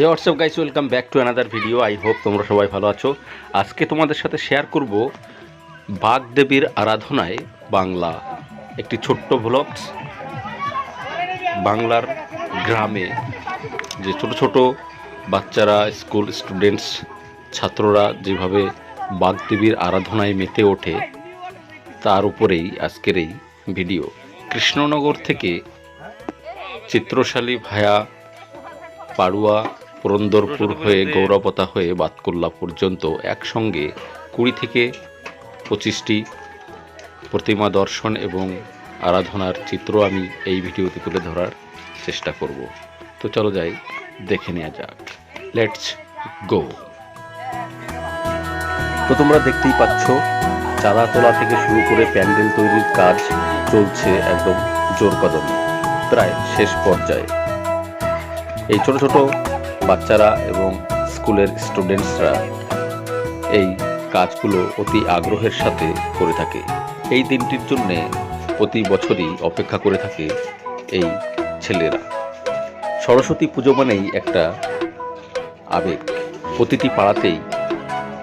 Hey WhatsApp guys welcome back to another video I hope তোমরা সবাই ভালো আছো। আজকে তোমাদের সাথে শেয়ার করব বাগদেবীর আরাধনায় বাংলা। একটি ছোট্ট ভ্লগস বাংলার গ্রামে। যে ছোট ছোট বাচ্চারা স্কুল স্টুডেন্টস ছাত্ররা যেভাবে বাগদেবীর আরাধনায় মেতে ওঠে, তার উপরেই আজকের এই ভিডিও কৃষ্ণনগর থেকে চিত্রশালী ভায়া পাড়ুয়া পুরন্দরপুর হয়ে গৌরবতা হয়ে বাতকুল্লা পর্যন্ত একসঙ্গে কুড়ি থেকে পঁচিশটি প্রতিমা দর্শন এবং আরাধনার চিত্র আমি এই ভিডিওতে তুলে ধরার চেষ্টা করব। তো চলো যাই দেখে নেওয়া যাক। লেটস গো তো তোমরা দেখতেই পাচ্ছ চাঁদা তোলা থেকে শুরু করে প্যান্ডেল তৈরির কাজ চলছে একদম জোর কদমে প্রায় শেষ পর্যায়ে। এই ছোট ছোট বাচ্চারা এবং স্কুলের স্টুডেন্টসরা এই কাজগুলো অতি আগ্রহের সাথে করে থাকে। এই দিনটির জন্যে প্রতি বছরই অপেক্ষা করে থাকে এই ছেলেরা। সরস্বতী পুজো মানেই একটা আবেগ। প্রতিটি পাড়াতেই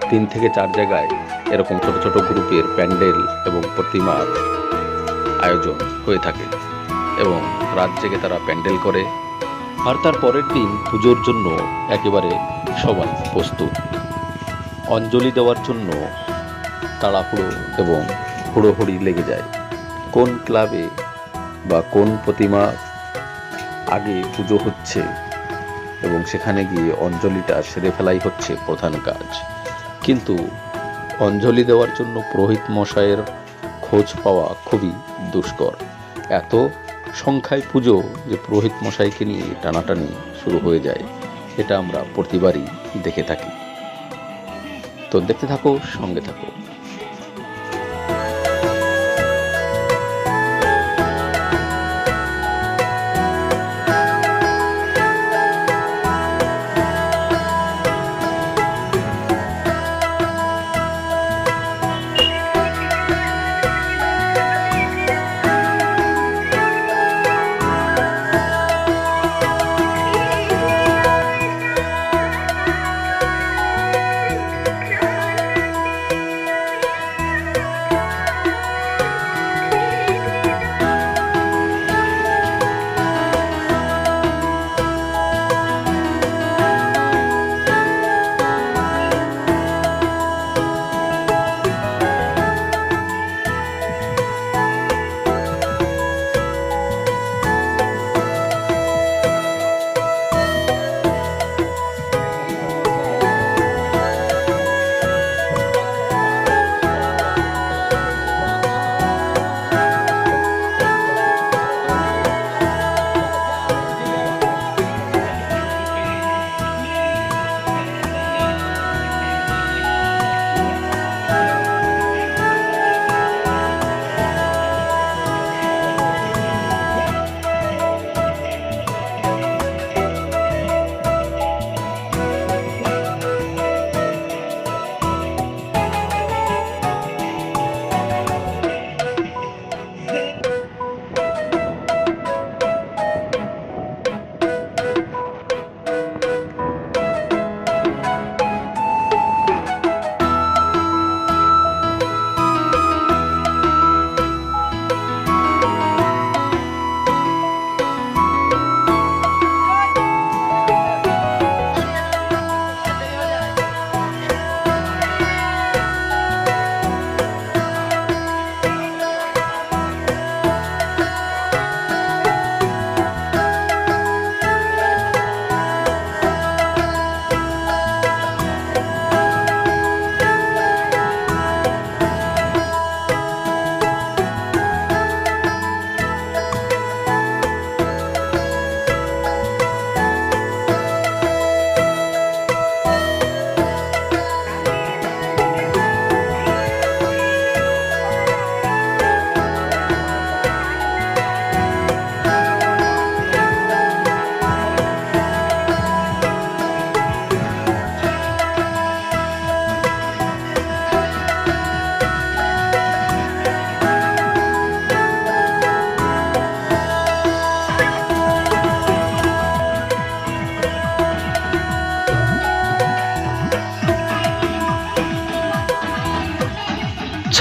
তিন থেকে চার জায়গায় এরকম ছোট ছোট গ্রুপের প্যান্ডেল এবং প্রতিমার আয়োজন হয়ে থাকে এবং রাত জেগে তারা প্যান্ডেল করে। আর তার পরের দিন পুজোর জন্য একেবারে সবাই প্রস্তুত। অঞ্জলি দেওয়ার জন্য তাড়াহুড়ো এবং হুড়োহুড়ি লেগে যায়। কোন ক্লাবে বা কোন প্রতিমা আগে পুজো হচ্ছে এবং সেখানে গিয়ে অঞ্জলিটা সেরে ফেলাই হচ্ছে প্রধান কাজ। কিন্তু অঞ্জলি দেওয়ার জন্য পুরোহিত মশাইয়ের খোঁজ পাওয়া খুবই দুষ্কর। এত সংখ্যায় পুজো যে পুরোহিত মশাইকে নিয়ে টানাটানি শুরু হয়ে যায় এটা আমরা প্রতিবারই দেখে থাকি। তো দেখতে থাকো, সঙ্গে থাকো।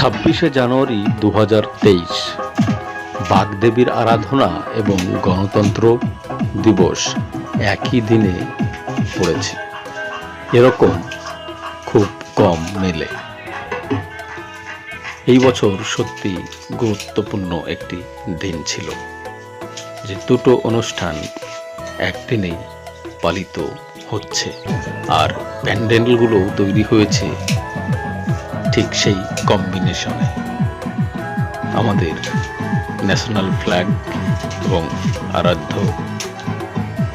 ছাব্বিশে জানুয়ারি দু হাজার তেইশ। বাগদেবীর আরাধনা এবং গণতন্ত্র দিবস একই দিনে পড়েছে। এরকম খুব কম মেলে। এই বছর সত্যি গুরুত্বপূর্ণ একটি দিন ছিল, যে দুটো অনুষ্ঠান একদিনেই পালিত হচ্ছে। আর প্যান্ডেলগুলো তৈরি হয়েছে ঠিক সেই কম্বিনেশনে। আমাদের ন্যাশনাল ফ্ল্যাগ এবং আরাধ্য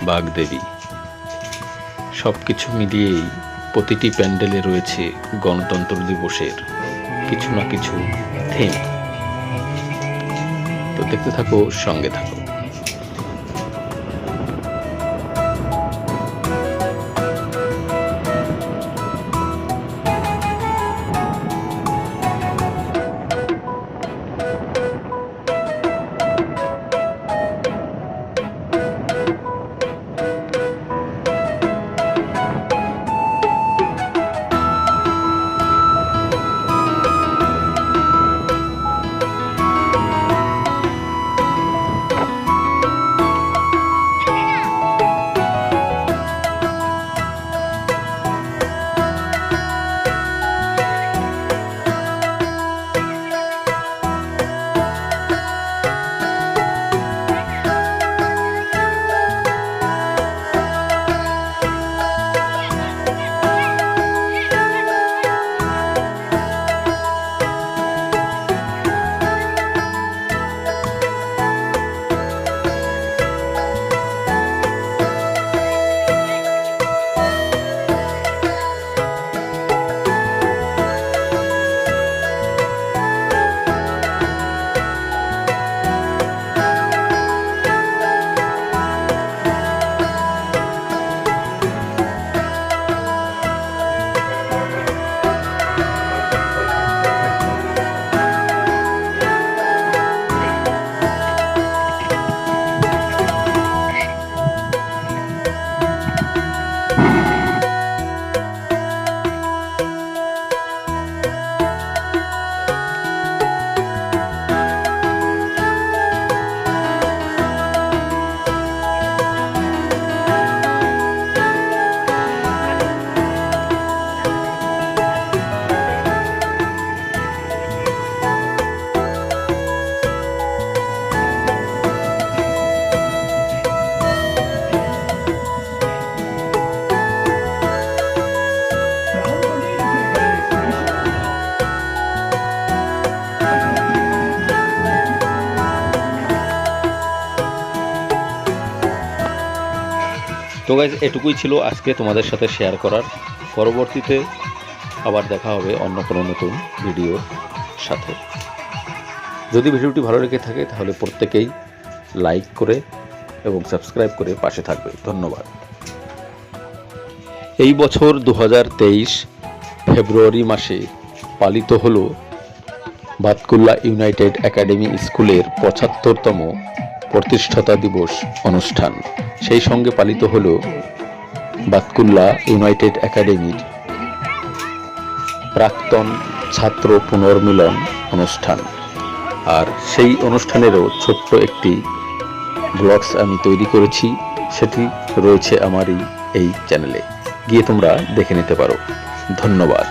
বাগদেবী। সব কিছু মিলিয়েই প্রতিটি প্যান্ডেলে রয়েছে গণতন্ত্র দিবসের কিছু না কিছু থিম তো দেখতে থাকো, সঙ্গে থাকো। তো গাইজ এটুকুই ছিল আজকে তোমাদের সাথে শেয়ার করার। পরবর্তীতে আবার দেখা হবে অন্য কোনো নতুন ভিডিওর সাথে। যদি ভিডিওটি ভালো লেগে থাকে, তাহলে প্রত্যেকেই লাইক করে এবং সাবস্ক্রাইব করে পাশে থাকবে। ধন্যবাদ। এই বছর দু হাজার তেইশ ফেব্রুয়ারি মাসে পালিত হলো বাতকুল্লা ইউনাইটেড একাডেমি স্কুলের পঁচাত্তরতম প্রতিষ্ঠাতা দিবস অনুষ্ঠান। সেই সঙ্গে পালিত হল বাতকুল্লা ইউনাইটেড একাডেমির প্রাক্তন ছাত্র পুনর্মিলন অনুষ্ঠান। আর সেই অনুষ্ঠানেরও ছোট্ট একটি ব্লগস আমি তৈরি করেছি, সেটি রয়েছে আমারই এই চ্যানেলে। গিয়ে তোমরা দেখে নিতে পারো। ধন্যবাদ।